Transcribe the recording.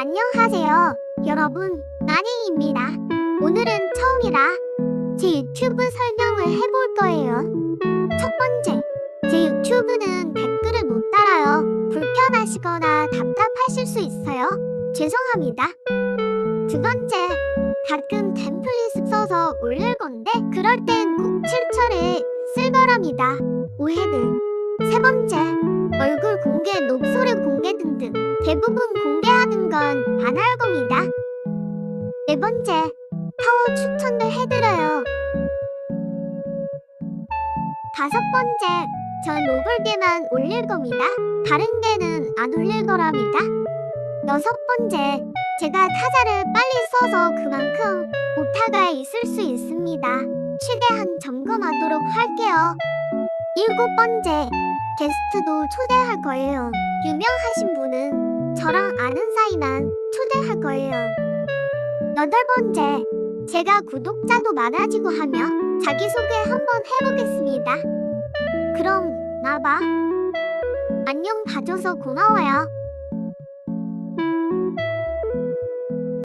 안녕하세요. 여러분, 나닝입니다. 오늘은 처음이라 제 유튜브 설명을 해볼 거예요. 첫 번째, 제 유튜브는 댓글을 못 달아요. 불편하시거나 답답하실 수 있어요. 죄송합니다. 두 번째, 가끔 템플릿 써서 올릴 건데 그럴 땐꼭 출처를 쓸 거랍니다. 오해들. 세 번째, 얼굴 공개, 목소리 공개 등등 대부분 공개하는 건 겁니다. 네 번째, 파워 추천을 해드려요. 다섯 번째, 전 노블게만 올릴 겁니다. 다른 게는 안 올릴 거랍니다. 여섯 번째, 제가 타자를 빨리 써서 그만큼 오타가 있을 수 있습니다. 최대한 점검하도록 할게요. 일곱 번째, 게스트도 초대할 거예요. 유명하신 분은 저랑 아는 사이만 초대할 거예요. 여덟 번째, 제가 구독자도 많아지고 하며 자기소개 한번 해보겠습니다. 그럼 나봐. 안녕 봐줘서 고마워요.